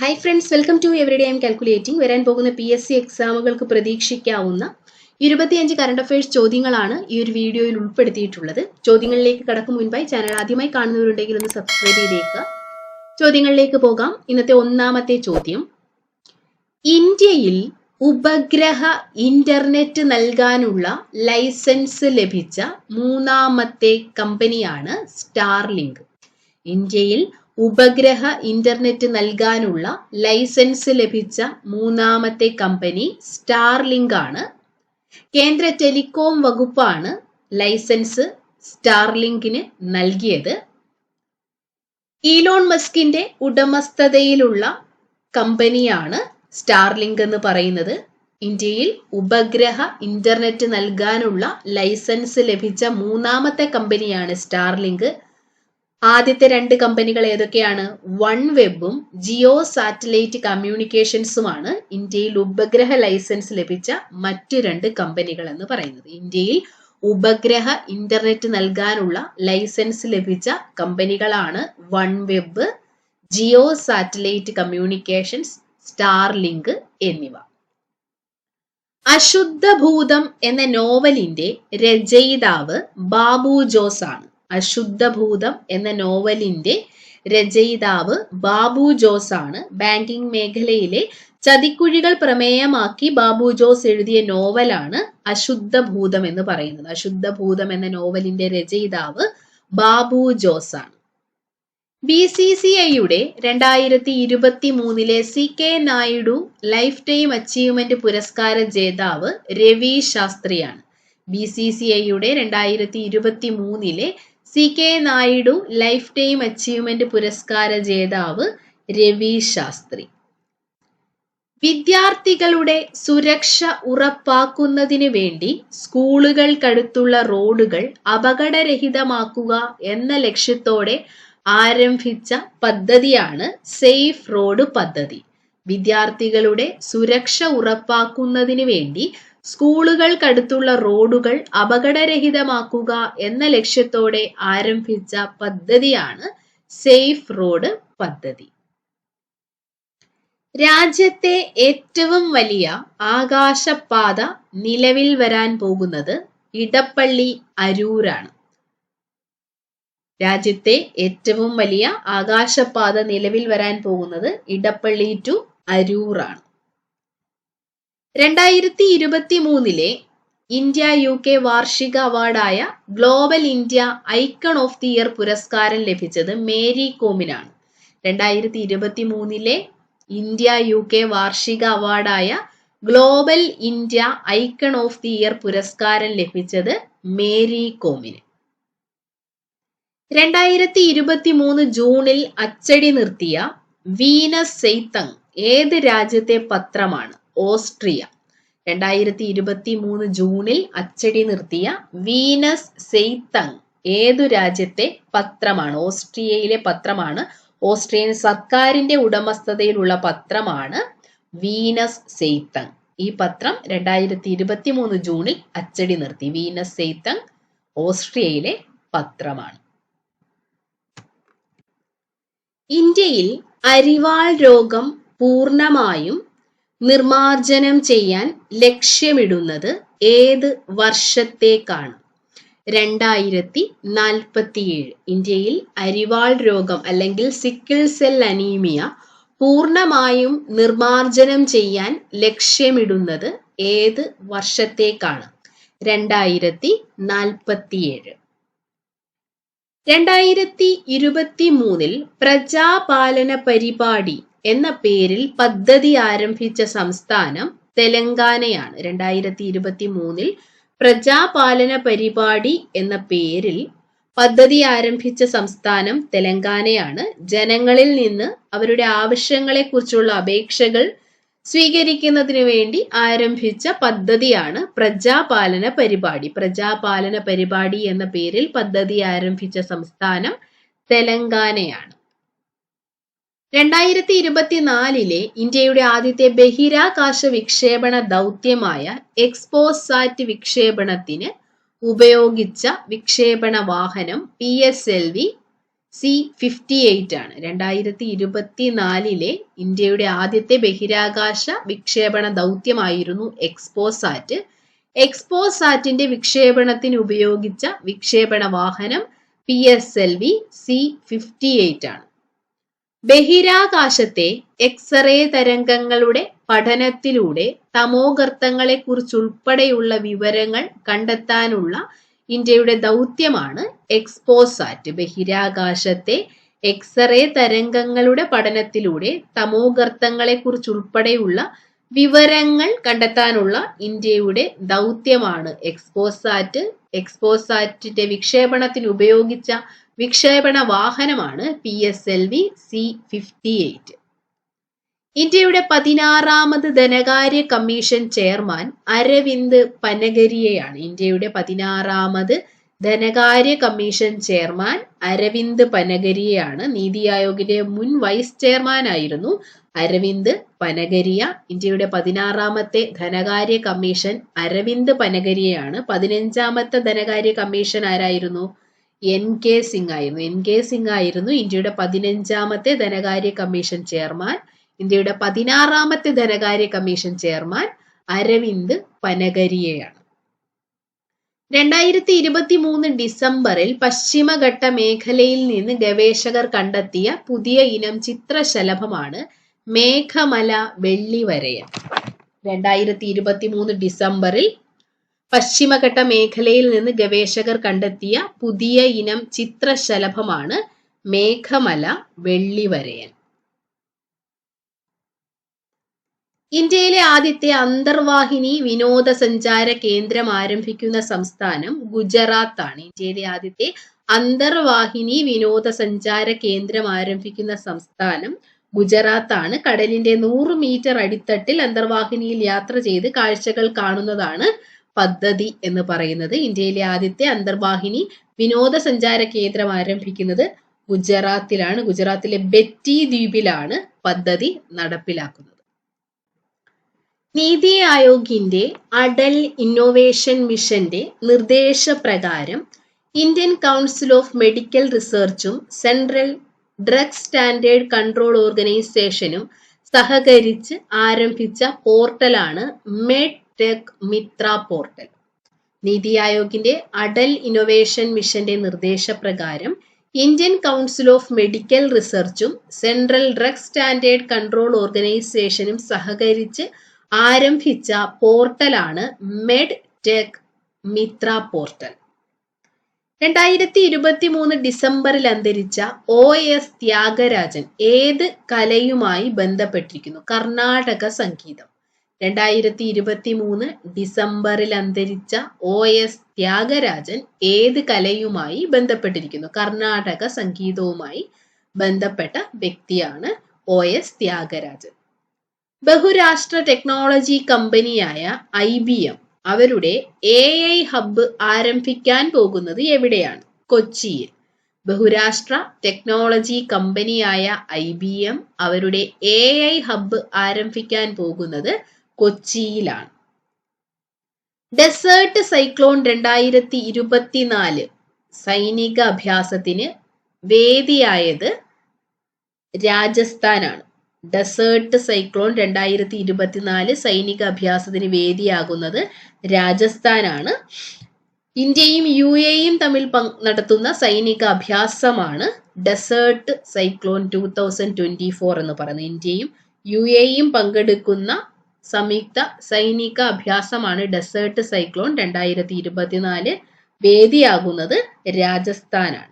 Hi friends welcome to everyday I'm calculating വരാൻ പോകുന്ന P S C എക്സാമുകൾക്ക് പ്രതീക്ഷിക്കാവുന്ന ഇരുപത്തിയഞ്ച് കറണ്ട് അഫയേഴ്സ് ചോദ്യങ്ങളാണ് ഈ ഒരു വീഡിയോയിൽ ഉൾപ്പെടുത്തിയിട്ടുള്ളത്. ചോദ്യങ്ങളിലേക്ക് കടക്കും മുൻപായി ചാനൽ ആദ്യമായി കാണുന്നവരുണ്ടെങ്കിൽ ഒന്ന് സബ്സ്ക്രൈബ് ചെയ്തേക്കുക. ചോദ്യങ്ങളിലേക്ക് പോകാം. ഇന്നത്തെ ഒന്നാമത്തെ ചോദ്യം. ഇന്ത്യയിൽ ഉപഗ്രഹ ഇന്റർനെറ്റ് നൽകാനുള്ള ലൈസൻസ് ലഭിച്ച മൂന്നാമത്തെ കമ്പനിയാണ് സ്റ്റാർലിങ്ക് ഇന്ത്യയിൽ ഉപഗ്രഹ ഇന്റർനെറ്റ് നൽകാനുള്ള ലൈസൻസ് ലഭിച്ച മൂന്നാമത്തെ കമ്പനി സ്റ്റാർലിങ്ക് ആണ് കേന്ദ്ര ടെലികോം വകുപ്പാണ് ലൈസൻസ് സ്റ്റാർലിങ്കിന് നൽകിയത്. ഈലോൺ മസ്കിന്റെ ഉടമസ്ഥതയിലുള്ള കമ്പനിയാണ് സ്റ്റാർലിങ്ക് എന്ന് പറയുന്നത്. ഇന്ത്യയിൽ ഉപഗ്രഹ ഇന്റർനെറ്റ് നൽകാനുള്ള ലൈസൻസ് ലഭിച്ച മൂന്നാമത്തെ കമ്പനിയാണ് സ്റ്റാർലിങ്ക്. ആദ്യത്തെ രണ്ട് കമ്പനികൾ ഏതൊക്കെയാണ്? വൺ വെബും ജിയോ സാറ്റലൈറ്റ് കമ്മ്യൂണിക്കേഷൻസുമാണ് ഇന്ത്യയിൽ ഉപഗ്രഹ ലൈസൻസ് ലഭിച്ച മറ്റു രണ്ട് കമ്പനികൾ എന്ന് പറയുന്നത്. ഇന്ത്യയിൽ ഉപഗ്രഹ ഇന്റർനെറ്റ് നൽകാനുള്ള ലൈസൻസ് ലഭിച്ച കമ്പനികളാണ് one web Jio satellite communications Starlink എന്നിവ. അശുദ്ധഭൂതം എന്ന നോവലിന്റെ രചയിതാവ് ബാബു ജോസ് ആണ്. അശുദ്ധഭൂതം എന്ന നോവലിന്റെ രചയിതാവ് ബാബു ജോസ് ആണ്. ബാങ്കിംഗ് മേഖലയിലെ ചതിക്കുഴികൾ പ്രമേയമാക്കി ബാബു ജോസ് എഴുതിയ നോവലാണ് അശുദ്ധഭൂതം എന്ന് പറയുന്നത്. അശുദ്ധഭൂതം എന്ന നോവലിന്റെ രചയിതാവ് ബാബു ജോസ് ആണ്. ബി സി സി ഐയുടെ രണ്ടായിരത്തി ഇരുപത്തി മൂന്നിലെ C K Naidu lifetime achievement പുരസ്കാര ജേതാവ് രവി ശാസ്ത്രിയാണ്. ബി സി സി ഐയുടെ രണ്ടായിരത്തി ഇരുപത്തി മൂന്നിലെ C K Naidu lifetime achievement പുരസ്കാര ജേതാവ് രവി ശാസ്ത്രി. വിദ്യാർത്ഥികളുടെ സുരക്ഷ ഉറപ്പാക്കുന്നതിന് വേണ്ടി സ്കൂളുകൾക്കടുത്തുള്ള റോഡുകൾ അപകടരഹിതമാക്കുക എന്ന ലക്ഷ്യത്തോടെ ആരംഭിച്ച പദ്ധതിയാണ് സേഫ് റോഡ് പദ്ധതി. വിദ്യാർത്ഥികളുടെ സുരക്ഷ ഉറപ്പാക്കുന്നതിന് വേണ്ടി സ്കൂളുകൾക്കടുത്തുള്ള റോഡുകൾ അപകടരഹിതമാക്കുക എന്ന ലക്ഷ്യത്തോടെ ആരംഭിച്ച പദ്ധതിയാണ് സേഫ് റോഡ് പദ്ധതി. രാജ്യത്തെ ഏറ്റവും വലിയ ആകാശപാത നിലവിൽ വരാൻ പോകുന്നത് ഇടപ്പള്ളി അരൂരാണ്. രാജ്യത്തെ ഏറ്റവും വലിയ ആകാശപാത നിലവിൽ വരാൻ പോകുന്നത് ഇടപ്പള്ളി ടു അരൂറാണ്. രണ്ടായിരത്തി ഇരുപത്തി മൂന്നിലെ ഇന്ത്യ യു കെ വാർഷിക അവാർഡായ global India icon of the year പുരസ്കാരം ലഭിച്ചത് മേരി കോമിനാണ്. രണ്ടായിരത്തി ഇരുപത്തി മൂന്നിലെ ഇന്ത്യ യു കെ വാർഷിക അവാർഡായ global India icon of the year പുരസ്കാരം ലഭിച്ചത് മേരി കോമിന്. രണ്ടായിരത്തി ഇരുപത്തി മൂന്ന് ജൂണിൽ അച്ചടി നിർത്തിയ വീനസ് സെയ്തങ് ഏത് രാജ്യത്തെ പത്രമാണ്? ഓസ്ട്രിയ. രണ്ടായിരത്തി ഇരുപത്തി മൂന്ന് ജൂണിൽ അച്ചടി നിർത്തിയ വീനസ് സെയ്തങ് ഏതു രാജ്യത്തെ പത്രമാണ്? ഓസ്ട്രിയയിലെ പത്രമാണ്. ഓസ്ട്രിയൻ സർക്കാരിന്റെ ഉടമസ്ഥതയിലുള്ള പത്രമാണ് വീനസ് സെയ്തങ് ഈ പത്രം രണ്ടായിരത്തി ഇരുപത്തി മൂന്ന് ജൂണിൽ അച്ചടി നിർത്തി. വീനസ് സെയ്തങ് ഓസ്ട്രിയയിലെ പത്രമാണ്. ഇന്ത്യയിൽ അരിവാൾ രോഗം പൂർണമായും നിർമാർജനം ചെയ്യാൻ ലക്ഷ്യമിടുന്നത് ഏത് വർഷത്തേക്കാണ്? രണ്ടായിരത്തി നാൽപ്പത്തിയേഴ് ഇന്ത്യയിൽ അരിവാൾ രോഗം അല്ലെങ്കിൽ സിക്കിൾ സെൽ അനീമിയ പൂർണമായും നിർമാർജനം ചെയ്യാൻ ലക്ഷ്യമിടുന്നത് ഏത് വർഷത്തേക്കാണ്? രണ്ടായിരത്തി നാൽപ്പത്തിയേഴ് രണ്ടായിരത്തി ഇരുപത്തി മൂന്നിൽ പ്രജാപാലന പരിപാടി എന്ന പേരിൽ പദ്ധതി ആരംഭിച്ച സംസ്ഥാനം തെലങ്കാനയാണ്. രണ്ടായിരത്തി ഇരുപത്തി മൂന്നിൽ പ്രജാപാലന പരിപാടി എന്ന പേരിൽ പദ്ധതി ആരംഭിച്ച സംസ്ഥാനം തെലങ്കാനയാണ്. ജനങ്ങളിൽ നിന്ന് അവരുടെ ആവശ്യങ്ങളെക്കുറിച്ചുള്ള അപേക്ഷകൾ സ്വീകരിക്കുന്നതിന് വേണ്ടി ആരംഭിച്ച പദ്ധതിയാണ് പ്രജാപാലന പരിപാടി. പ്രജാപാലന പരിപാടി എന്ന പേരിൽ പദ്ധതി ആരംഭിച്ച സംസ്ഥാനം തെലങ്കാനയാണ്. രണ്ടായിരത്തി ഇരുപത്തിനാലിലെ ഇന്ത്യയുടെ ആദ്യത്തെ ബഹിരാകാശ വിക്ഷേപണ ദൗത്യമായ എക്സ്പോസാറ്റ് വിക്ഷേപണത്തിന് ഉപയോഗിച്ച വിക്ഷേപണ വാഹനം P S L V C fifty eight ആണ്. രണ്ടായിരത്തി ഇരുപത്തി നാലിലെ ഇന്ത്യയുടെ ആദ്യത്തെ ബഹിരാകാശ വിക്ഷേപണ ദൗത്യമായിരുന്നു എക്സ്പോസാറ്റ് എക്സ്പോസാറ്റിന്റെ വിക്ഷേപണത്തിന് ഉപയോഗിച്ച വിക്ഷേപണ വാഹനം P S L V C fifty eight ആണ്. ബഹിരാകാശത്തെ എക്സ്റേ തരംഗങ്ങളുടെ പഠനത്തിലൂടെ തമോഗർത്തങ്ങളെ കുറിച്ചുൾപ്പെടെയുള്ള വിവരങ്ങൾ കണ്ടെത്താനുള്ള ഇന്ത്യയുടെ ദൗത്യമാണ് എക്സ്പോസാറ്റ്. ബഹിരാകാശത്തെ എക്സ്റേ തരംഗങ്ങളുടെ പഠനത്തിലൂടെ തമോഗർത്തങ്ങളെ കുറിച്ചുൾപ്പെടെയുള്ള വിവരങ്ങൾ കണ്ടെത്താനുള്ള ഇന്ത്യയുടെ ദൗത്യമാണ് എക്സ്പോസാറ്റ്. എക്സ്പോസാറ്റിന്റെ വിക്ഷേപണത്തിന് ഉപയോഗിച്ച വിക്ഷേപണ വാഹനമാണ് P S L V C fifty eight ഇന്ത്യയുടെ പതിനാറാമത് ധനകാര്യ കമ്മീഷൻ ചെയർമാൻ അരവിന്ദ് പനഗരിയെയാണ് ഇന്ത്യയുടെ പതിനാറാമത് ധനകാര്യ കമ്മീഷൻ ചെയർമാൻ അരവിന്ദ് പനഗരിയെയാണ് നീതി ആയോഗിന്റെ മുൻ വൈസ് ചെയർമാൻ ആയിരുന്നു അരവിന്ദ് പനഗരിയ. ഇന്ത്യയുടെ പതിനാറാമത്തെ ധനകാര്യ കമ്മീഷൻ അരവിന്ദ് പനഗരിയാണ് പതിനഞ്ചാമത്തെ ധനകാര്യ കമ്മീഷൻ ആരായിരുന്നു? എൻ കെ സിംഗ് ആയിരുന്നു. എൻ കെ സിംഗ് ആയിരുന്നു ഇന്ത്യയുടെ പതിനഞ്ചാമത്തെ ധനകാര്യ കമ്മീഷൻ ചെയർമാൻ ഇന്ത്യയുടെ പതിനാറാമത്തെ ധനകാര്യ കമ്മീഷൻ ചെയർമാൻ അരവിന്ദ് പനഗരിയയാണ്. രണ്ടായിരത്തി ഇരുപത്തി മൂന്ന് ഡിസംബറിൽ പശ്ചിമഘട്ട മേഖലയിൽ നിന്ന് ഗവേഷകർ കണ്ടെത്തിയ പുതിയ ഇനം ചിത്രശലഭമാണ് മേഘമല വെള്ളിവരയൻ രണ്ടായിരത്തി ഇരുപത്തി മൂന്ന് ഡിസംബറിൽ പശ്ചിമഘട്ട മേഖലയിൽ നിന്ന് ഗവേഷകർ കണ്ടെത്തിയ പുതിയ ഇനം ചിത്രശലഭമാണ് മേഘമല വെള്ളിവരയൻ. ഇന്ത്യയിലെ ആദ്യത്തെ അന്തർവാഹിനി വിനോദസഞ്ചാര കേന്ദ്രം ആരംഭിക്കുന്ന സംസ്ഥാനം ഗുജറാത്ത് ആണ് ഇന്ത്യയിലെ ആദ്യത്തെ അന്തർവാഹിനി വിനോദസഞ്ചാര കേന്ദ്രം ആരംഭിക്കുന്ന സംസ്ഥാനം ഗുജറാത്ത് ആണ് കടലിന്റെ നൂറ് മീറ്റർ അടിത്തട്ടിൽ അന്തർവാഹിനിയിൽ യാത്ര ചെയ്ത് കാഴ്ചകൾ കാണുന്നതാണ് പദ്ധതി എന്ന് പറയുന്നത് ഇന്ത്യയിലെ ആദ്യത്തെ അന്തർവാഹിനി വിനോദസഞ്ചാര കേന്ദ്രം ആരംഭിക്കുന്നത് ഗുജറാത്തിലാണ്. ഗുജറാത്തിലെ ബെറ്റി ദ്വീപിലാണ് പദ്ധതി നടപ്പിലാക്കുന്നത്. നീതി ആയോഗിന്റെ അടൽ ഇന്നോവേഷൻ മിഷന്റെ നിർദ്ദേശപ്രകാരം ഇന്ത്യൻ കൗൺസിൽ ഓഫ് മെഡിക്കൽ റിസർച്ചും സെൻട്രൽ ഡ്രഗ് സ്റ്റാൻഡേർഡ് കൺട്രോൾ ഓർഗനൈസേഷനും സഹകരിച്ച് ആരംഭിച്ച പോർട്ടലാണ് med tech Mitra portal. Niti ആയോഗിന്റെ Atal innovation മിഷന്റെ നിർദ്ദേശപ്രകാരം ഇന്ത്യൻ കൗൺസിൽ ഓഫ് മെഡിക്കൽ റിസർച്ചും സെൻട്രൽ ഡ്രഗ് സ്റ്റാൻഡേർഡ് കൺട്രോൾ ഓർഗനൈസേഷനും സഹകരിച്ച് ആരംഭിച്ച പോർട്ടലാണ് മെഡ് ടെക് മിത്ര പോർട്ടൽ. രണ്ടായിരത്തി ഇരുപത്തി മൂന്ന് ഡിസംബറിൽ അന്തരിച്ച ഒ എസ് ത്യാഗരാജൻ ഏത് കലയുമായി ബന്ധപ്പെട്ടിരിക്കുന്നു? കർണാടക സംഗീതം. രണ്ടായിരത്തി ഇരുപത്തി മൂന്ന് ഡിസംബറിൽ അന്തരിച്ച ഒ എസ് ത്യാഗരാജൻ ഏത് കലയുമായി ബന്ധപ്പെട്ടിരിക്കുന്നു? കർണാടക സംഗീതവുമായി ബന്ധപ്പെട്ട വ്യക്തിയാണ് ഒ എസ് ത്യാഗരാജൻ. ബഹുരാഷ്ട്ര ടെക്നോളജി കമ്പനിയായ ഐ ബി എം അവരുടെ എ ഐ ഹബ്ബ് ആരംഭിക്കാൻ പോകുന്നത് എവിടെയാണ്? കൊച്ചിയിൽ. ബഹുരാഷ്ട്ര ടെക്നോളജി കമ്പനിയായ ഐ ബി എം അവരുടെ എ ഐ ഹബ്ബ് ആരംഭിക്കാൻ പോകുന്നത് കൊച്ചിയിലാണ്. ഡെസേർട്ട് സൈക്ലോൺ രണ്ടായിരത്തി ഇരുപത്തിനാല് സൈനിക അഭ്യാസത്തിന് വേദിയായത് രാജസ്ഥാനാണ്. ഡെസേർട്ട് സൈക്ലോൺ രണ്ടായിരത്തി ഇരുപത്തിനാല് സൈനിക അഭ്യാസത്തിന് വേദിയാകുന്നത് രാജസ്ഥാനാണ്. ഇന്ത്യയും യു എയും തമ്മിൽ നടത്തുന്ന സൈനിക അഭ്യാസമാണ് desert cyclone two thousand twenty four എന്ന് പറയുന്നത്. ഇന്ത്യയും യു എയും പങ്കെടുക്കുന്ന സംയുക്ത സൈനിക അഭ്യാസമാണ് ഡെസേർട്ട് സൈക്ലോൺ രണ്ടായിരത്തി ഇരുപത്തിനാല് വേദിയാകുന്നത് രാജസ്ഥാനാണ്.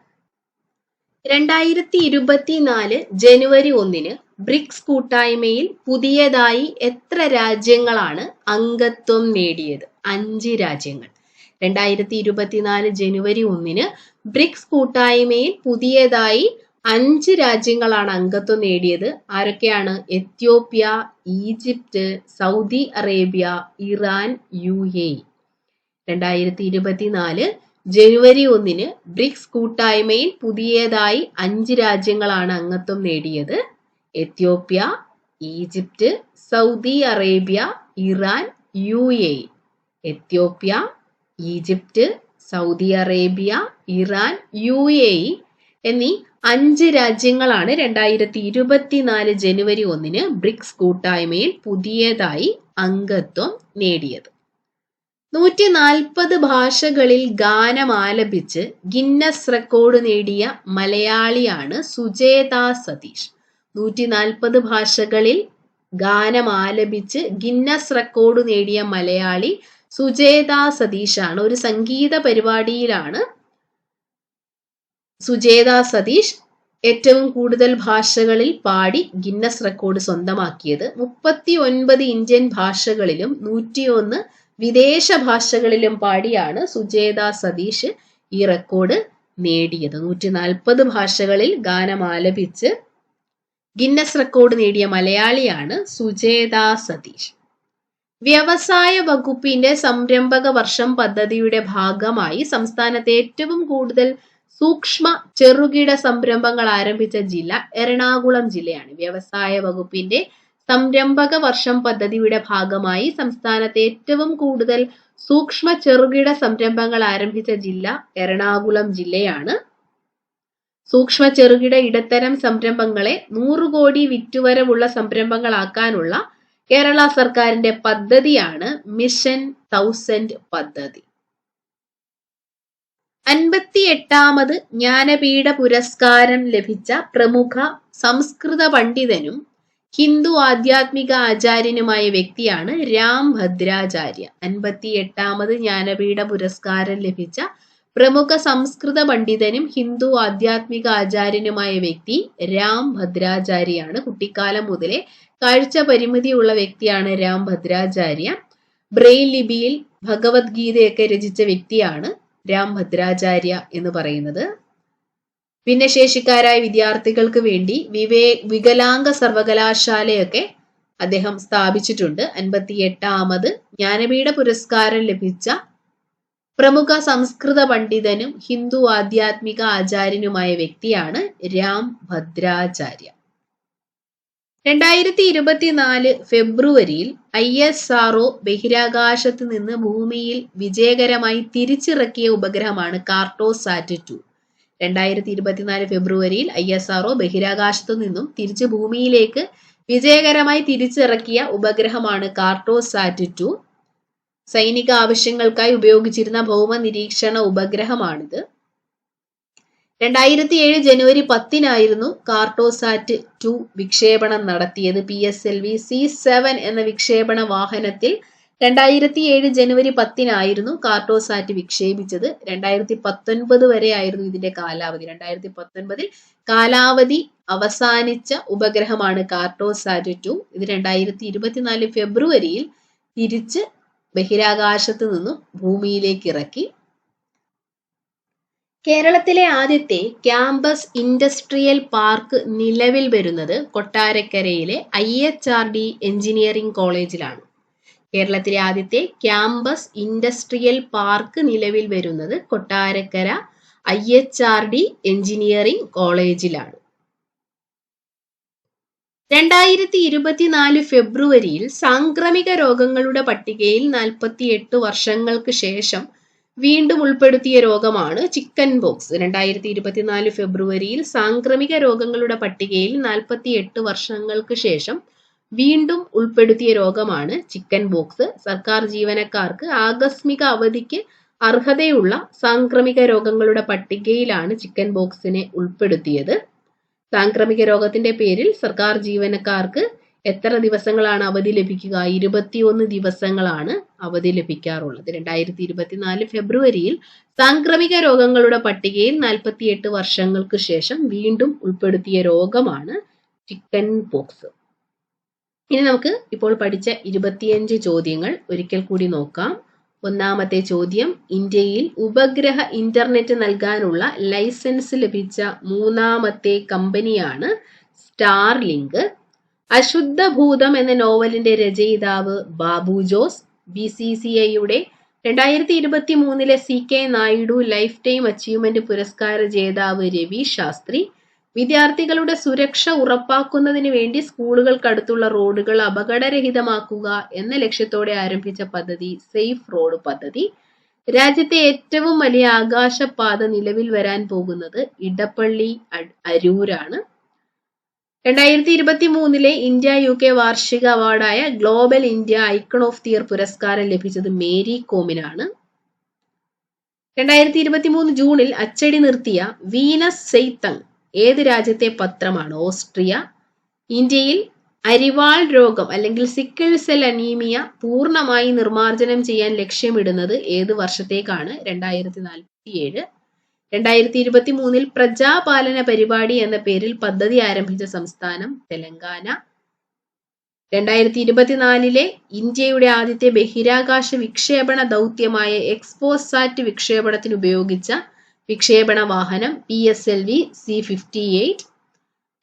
രണ്ടായിരത്തി ഇരുപത്തിനാല് ജനുവരി ഒന്നിന് ബ്രിക്സ് കൂട്ടായ്മയിൽ പുതിയതായി എത്ര രാജ്യങ്ങളാണ് അംഗത്വം നേടിയത്? അഞ്ച് രാജ്യങ്ങൾ. രണ്ടായിരത്തി ഇരുപത്തിനാല് ജനുവരി ഒന്നിന് ബ്രിക്സ് കൂട്ടായ്മയിൽ പുതിയതായി അഞ്ച് രാജ്യങ്ങളാണ് അംഗത്വം നേടിയത്. ആരൊക്കെയാണ്? Ethiopia Egypt Saudi Arabia Iran U A. രണ്ടായിരത്തി ഇരുപത്തിനാല് ജനുവരി ഒന്നിന് ബ്രിക്സ് കൂട്ടായ്മയിൽ പുതിയതായി അഞ്ച് രാജ്യങ്ങളാണ് അംഗത്വം നേടിയത്. Ethiopia Egypt Saudi Arabia Iran U A. Ethiopia Egypt Saudi Arabia Iran U A. എന്നീ അഞ്ച് രാജ്യങ്ങളാണ് രണ്ടായിരത്തി ഇരുപത്തിനാല് ജനുവരി ഒന്നിന് ബ്രിക്സ് കൂട്ടായ്മയിൽ പുതിയതായി അംഗത്വം നേടിയത്. നൂറ്റി നാൽപ്പത് ഭാഷകളിൽ ഗാനം ആലപിച്ച് ഗിന്നസ് റെക്കോർഡ് നേടിയ മലയാളിയാണ് സുജേത സതീഷ്. നൂറ്റി നാൽപ്പത് ഭാഷകളിൽ ഗാനം ആലപിച്ച് ഗിന്നസ് റെക്കോർഡ് നേടിയ മലയാളി സുജേത സതീഷാണ്. ഒരു സംഗീത പരിപാടിയിലാണ് സുജേത സതീഷ് ഏറ്റവും കൂടുതൽ ഭാഷകളിൽ പാടി ഗിന്നസ് റെക്കോർഡ് സ്വന്തമാക്കിയത്. മുപ്പത്തി ഒൻപത് ഇന്ത്യൻ ഭാഷകളിലും നൂറ്റിയൊന്ന് വിദേശ ഭാഷകളിലും പാടിയാണ് സുജേത സതീഷ് ഈ റെക്കോർഡ് നേടിയത്. നൂറ്റി നാൽപ്പത് ഭാഷകളിൽ ഗാനം ആലപിച്ച് ഗിന്നസ് റെക്കോർഡ് നേടിയ മലയാളിയാണ് സുജേത സതീഷ്. വ്യവസായ വകുപ്പിന്റെ സംരംഭക വർഷം പദ്ധതിയുടെ ഭാഗമായി സംസ്ഥാനത്തെ ഏറ്റവും കൂടുതൽ സൂക്ഷ്മ ചെറുകിട സംരംഭങ്ങൾ ആരംഭിച്ച ജില്ല എറണാകുളം ജില്ലയാണ്. വ്യവസായ വകുപ്പിന്റെ സംരംഭക വർഷം പദ്ധതിയുടെ ഭാഗമായി സംസ്ഥാനത്ത് ഏറ്റവും കൂടുതൽ സൂക്ഷ്മ ചെറുകിട സംരംഭങ്ങൾ ആരംഭിച്ച ജില്ല എറണാകുളം ജില്ലയാണ്. സൂക്ഷ്മ ചെറുകിട ഇടത്തരം സംരംഭങ്ങളെ നൂറ് കോടി വിറ്റുവരവുള്ള സംരംഭങ്ങളാക്കാനുള്ള കേരള സർക്കാരിന്റെ പദ്ധതിയാണ് മിഷൻ തൗസൻഡ് പദ്ധതി. അൻപത്തി എട്ടാമത് ജ്ഞാനപീഠ പുരസ്കാരം ലഭിച്ച പ്രമുഖ സംസ്കൃത പണ്ഡിതനും ഹിന്ദു ആധ്യാത്മിക ആചാര്യനുമായ വ്യക്തിയാണ് രാം ഭദ്രാചാര്യ. അൻപത്തി എട്ടാമത് ജ്ഞാനപീഠ പുരസ്കാരം ലഭിച്ച പ്രമുഖ സംസ്കൃത പണ്ഡിതനും ഹിന്ദു ആധ്യാത്മിക ആചാര്യനുമായ വ്യക്തി രാം ഭദ്രാചാര്യയാണ് കുട്ടിക്കാലം മുതലേ കാഴ്ച പരിമിതിയുള്ള വ്യക്തിയാണ് രാം ഭദ്രാചാര്യ. ബ്രെയിൽ ലിപിയിൽ ഭഗവത്ഗീതയൊക്കെ രചിച്ച വ്യക്തിയാണ്. രാം ഭദ്രാചാര്യ എന്ന് പറയുന്നത്. ഭിന്നശേഷിക്കാരായ വിദ്യാർത്ഥികൾക്ക് വേണ്ടി വിവേ വികലാംഗ സർവകലാശാലയൊക്കെ അദ്ദേഹം സ്ഥാപിച്ചിട്ടുണ്ട്. അൻപത്തി എട്ടാമത് ജ്ഞാനപീഠ പുരസ്കാരം ലഭിച്ച പ്രമുഖ സംസ്കൃത പണ്ഡിതനും ഹിന്ദു ആധ്യാത്മിക ആചാര്യനുമായ വ്യക്തിയാണ് രാം ഭദ്രാചാര്യ രണ്ടായിരത്തി ഇരുപത്തിനാല് ഫെബ്രുവരിയിൽ ഐ എസ് ആർഒ ബഹിരാകാശത്ത് നിന്ന് ഭൂമിയിൽ വിജയകരമായി തിരിച്ചിറക്കിയ ഉപഗ്രഹമാണ് കാർട്ടോസാറ്റ് ടു. രണ്ടായിരത്തി ഇരുപത്തിനാല് ഫെബ്രുവരിയിൽ ഐ എസ് ആർഒ ബഹിരാകാശത്തു നിന്നും തിരിച്ച് ഭൂമിയിലേക്ക് വിജയകരമായി തിരിച്ചിറക്കിയ ഉപഗ്രഹമാണ് കാർട്ടോസാറ്റ് ടു. സൈനിക ആവശ്യങ്ങൾക്കായി ഉപയോഗിച്ചിരുന്ന ഭൗമ നിരീക്ഷണ ഉപഗ്രഹമാണിത്. രണ്ടായിരത്തി ഏഴ് ജനുവരി പത്തിനായിരുന്നു കാർട്ടോസാറ്റ് ടു വിക്ഷേപണം നടത്തിയത്. P S L V C seven എന്ന വിക്ഷേപണ വാഹനത്തിൽ രണ്ടായിരത്തി ഏഴ് ജനുവരി പത്തിനായിരുന്നു കാർട്ടോസാറ്റ് വിക്ഷേപിച്ചത്. രണ്ടായിരത്തി പത്തൊൻപത് വരെ ആയിരുന്നു ഇതിന്റെ കാലാവധി. രണ്ടായിരത്തി പത്തൊൻപതിൽ കാലാവധി അവസാനിച്ച ഉപഗ്രഹമാണ് കാർട്ടോസാറ്റ് ടു. ഇത് രണ്ടായിരത്തി ഇരുപത്തിനാല് ഫെബ്രുവരിയിൽ തിരിച്ച് ബഹിരാകാശത്ത് നിന്നും ഭൂമിയിലേക്ക് ഇറക്കി. കേരളത്തിലെ ആദ്യത്തെ ക്യാമ്പസ് ഇൻഡസ്ട്രിയൽ പാർക്ക് നിലവിൽ വരുന്നത് കൊട്ടാരക്കരയിലെ I H R D engineering കോളേജിലാണ്. കേരളത്തിലെ ആദ്യത്തെ ക്യാമ്പസ് ഇൻഡസ്ട്രിയൽ പാർക്ക് നിലവിൽ വരുന്നത് Kottarakkara I H R D engineering കോളേജിലാണ്. രണ്ടായിരത്തി ഇരുപത്തിനാല് ഫെബ്രുവരിയിൽ സാംക്രമിക രോഗങ്ങളുടെ പട്ടികയിൽ നാൽപ്പത്തി എട്ട് വർഷങ്ങൾക്ക് ശേഷം വീണ്ടും ഉൾപ്പെടുത്തിയ രോഗമാണ് ചിക്കൻ ബോക്സ് രണ്ടായിരത്തി ഇരുപത്തിനാല് ഫെബ്രുവരിയിൽ സാംക്രമിക രോഗങ്ങളുടെ പട്ടികയിൽ നാൽപ്പത്തി എട്ട് വർഷങ്ങൾക്ക് ശേഷം വീണ്ടും ഉൾപ്പെടുത്തിയ രോഗമാണ് ചിക്കൻ ബോക്സ് സർക്കാർ ജീവനക്കാർക്ക് ആകസ്മിക അവധിക്ക് അർഹതയുള്ള സാംക്രമിക രോഗങ്ങളുടെ പട്ടികയിലാണ് ചിക്കൻ ബോക്സിനെ ഉൾപ്പെടുത്തിയത്. സാംക്രമിക രോഗത്തിന്റെ പേരിൽ സർക്കാർ ജീവനക്കാർക്ക് എത്ര ദിവസങ്ങളാണ് അവധി ലഭിക്കുക? ഇരുപത്തിയൊന്ന് ദിവസങ്ങളാണ് അവധി ലഭിക്കാറുള്ളത്. രണ്ടായിരത്തി ഇരുപത്തിനാല് ഫെബ്രുവരിയിൽ സാംക്രമിക രോഗങ്ങളുടെ പട്ടികയിൽ നാൽപ്പത്തിയെട്ട് വർഷങ്ങൾക്ക് ശേഷം വീണ്ടും ഉൾപ്പെടുത്തിയ രോഗമാണ് ചിക്കൻ പോക്സ്. ഇനി നമുക്ക് ഇപ്പോൾ പഠിച്ച ഇരുപത്തിയഞ്ച് ചോദ്യങ്ങൾ ഒരിക്കൽ കൂടി നോക്കാം. ഒന്നാമത്തെ ചോദ്യം ഇന്ത്യയിൽ ഉപഗ്രഹ ഇന്റർനെറ്റ് നൽകാനുള്ള ലൈസൻസ് ലഭിച്ച മൂന്നാമത്തെ കമ്പനിയാണ് സ്റ്റാർലിങ്ക്. അശുദ്ധ ഭൂതം എന്ന നോവലിന്റെ രചയിതാവ് Babu Jose B C C ഐയുടെ രണ്ടായിരത്തി ഇരുപത്തി മൂന്നിലെ C K Naidu lifetime achievement പുരസ്കാര ജേതാവ് രവി ശാസ്ത്രി വിദ്യാർത്ഥികളുടെ സുരക്ഷ ഉറപ്പാക്കുന്നതിന് വേണ്ടി സ്കൂളുകൾക്കടുത്തുള്ള റോഡുകൾ അപകടരഹിതമാക്കുക എന്ന ലക്ഷ്യത്തോടെ ആരംഭിച്ച പദ്ധതി സേഫ് റോഡ് പദ്ധതി രാജ്യത്തെ ഏറ്റവും വലിയ ആകാശപാത നിലവിൽ വരാൻ പോകുന്നത് ഇടപ്പള്ളി അരൂരാണ്. രണ്ടായിരത്തി ഇരുപത്തി മൂന്നിലെ ഇന്ത്യ യു കെ വാർഷിക അവാർഡായ global India icon of the year പുരസ്കാരം ലഭിച്ചത് മേരി കോമിനാണ്. രണ്ടായിരത്തി ഇരുപത്തി മൂന്ന് ജൂണിൽ അച്ചടി നിർത്തിയ വീനസ് സെയ്തങ് ഏത് രാജ്യത്തെ പത്രമാണ്? ഓസ്ട്രിയ. ഇന്ത്യയിൽ അരിവാൾ രോഗം അല്ലെങ്കിൽ സിക്കിൾ സെൽ അനീമിയ പൂർണമായി നിർമാർജനം ചെയ്യാൻ ലക്ഷ്യമിടുന്നത് ഏത് വർഷത്തേക്കാണ്? രണ്ടായിരത്തി നാൽപ്പത്തി ഏഴ് രണ്ടായിരത്തി ഇരുപത്തി മൂന്നിൽ പ്രജാപാലന പരിപാടി എന്ന പേരിൽ പദ്ധതി ആരംഭിച്ച സംസ്ഥാനം തെലങ്കാന. രണ്ടായിരത്തി ഇരുപത്തിനാലിലെ ഇന്ത്യയുടെ ആദ്യത്തെ ബഹിരാകാശ വിക്ഷേപണ ദൗത്യമായ എക്സ്പോസാറ്റ് വിക്ഷേപണത്തിന് ഉപയോഗിച്ച വിക്ഷേപണ വാഹനം P S L V C fifty eight.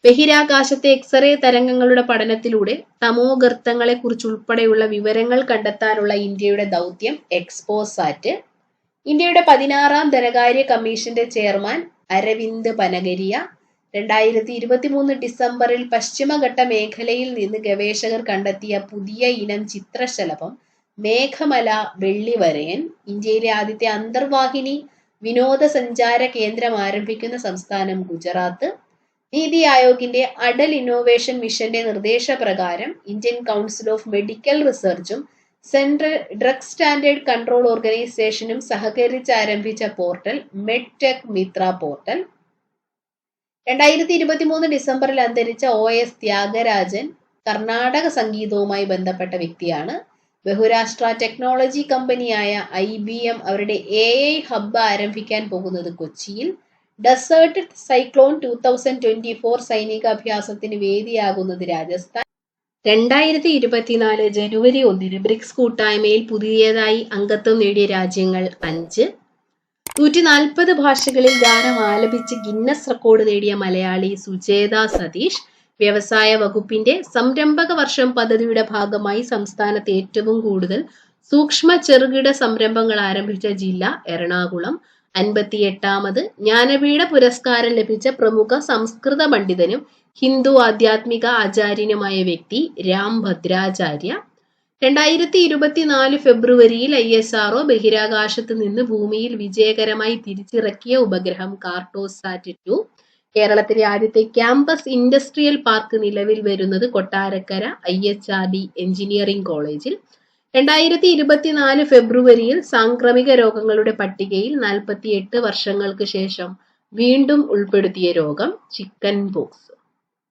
ബഹിരാകാശത്തെ x ray തരംഗങ്ങളുടെ പഠനത്തിലൂടെ തമോഗർത്തങ്ങളെ കുറിച്ചുൾപ്പെടെയുള്ള വിവരങ്ങൾ കണ്ടെത്താനുള്ള ഇന്ത്യയുടെ ദൗത്യം എക്സ്പോസാറ്റ് ഇന്ത്യയുടെ പതിനാറാം ധനകാര്യ കമ്മീഷന്റെ ചെയർമാൻ അരവിന്ദ് പനഗരിയ രണ്ടായിരത്തി ഇരുപത്തി മൂന്ന് ഡിസംബറിൽ പശ്ചിമഘട്ട മേഖലയിൽ നിന്ന് ഗവേഷകർ കണ്ടെത്തിയ പുതിയ ഇനം ചിത്രശലഭം മേഘമല വെള്ളിവരയൻ ഇന്ത്യയിലെ ആദ്യത്തെ അന്തർവാഹിനി വിനോദസഞ്ചാര കേന്ദ്രം ആരംഭിക്കുന്ന സംസ്ഥാനം ഗുജറാത്ത് നീതി ആയോഗിന്റെ അടൽ ഇന്നോവേഷൻ മിഷന്റെ നിർദ്ദേശപ്രകാരം ഇന്ത്യൻ കൗൺസിൽ ഓഫ് മെഡിക്കൽ റിസർച്ചും സെൻട്രൽ ഡ്രഗ് സ്റ്റാൻഡേർഡ് കൺട്രോൾ ഓർഗനൈസേഷനും സഹകരിച്ച് ആരംഭിച്ച പോർട്ടൽ മെഡ്ടെക് മിത്ര പോർട്ടൽ. രണ്ടായിരത്തി ഇരുപത്തി മൂന്ന് ഡിസംബറിൽ അന്തരിച്ച ഒ എസ് ത്യാഗരാജൻ കർണാടക സംഗീതവുമായി ബന്ധപ്പെട്ട വ്യക്തിയാണ്. ബഹുരാഷ്ട്ര ടെക്നോളജി കമ്പനിയായ ഐ ബി എം അവരുടെ എ ഐ ഹബ്ബ് ആരംഭിക്കാൻ പോകുന്നത് കൊച്ചിയിൽ. Desert cyclone two thousand twenty four സൈനികാഭ്യാസത്തിന് വേദിയാകുന്നത് രാജസ്ഥാൻ. രണ്ടായിരത്തി ഇരുപത്തിനാല് ജനുവരി ഒന്നിന് ബ്രിക്സ് കൂട്ടായ്മയിൽ പുതിയതായി അംഗത്വം നേടിയ രാജ്യങ്ങൾ അഞ്ച്. നൂറ്റി നാൽപ്പത് ഭാഷകളിൽ ഗാനം ആലപിച്ച് ഗിന്നസ് റെക്കോർഡ് നേടിയ മലയാളി സുചേത സതീഷ് വ്യവസായ വകുപ്പിന്റെ സംരംഭക വർഷം പദ്ധതിയുടെ ഭാഗമായി സംസ്ഥാനത്ത് ഏറ്റവും കൂടുതൽ സൂക്ഷ്മ ചെറുകിട സംരംഭങ്ങൾ ആരംഭിച്ച ജില്ല എറണാകുളം. അൻപത്തിയെട്ടാമത് ജ്ഞാനപീഠ പുരസ്കാരം ലഭിച്ച പ്രമുഖ സംസ്കൃത പണ്ഡിതനും ഹിന്ദു ആധ്യാത്മിക ആചാര്യനുമായ വ്യക്തി രാം ഭദ്രാചാര്യ. രണ്ടായിരത്തി ഇരുപത്തിനാല് ഫെബ്രുവരിയിൽ ഐ എസ് ആർഒ ബഹിരാകാശത്ത് നിന്ന് ഭൂമിയിൽ വിജയകരമായി തിരിച്ചിറക്കിയ ഉപഗ്രഹം കാർട്ടോസാറ്റ് ടു കേരളത്തിലെ ആദ്യത്തെ ക്യാമ്പസ് ഇൻഡസ്ട്രിയൽ പാർക്ക് നിലവിൽ വരുന്നത് Kottarakkara I H R D engineering കോളേജിൽ. രണ്ടായിരത്തി ഇരുപത്തിനാല് ഫെബ്രുവരിയിൽ സാംക്രമിക രോഗങ്ങളുടെ പട്ടികയിൽ നാൽപ്പത്തിയെട്ട് വർഷങ്ങൾക്ക് ശേഷം വീണ്ടും ഉൾപ്പെടുത്തിയ രോഗം ചിക്കൻ പോക്സ്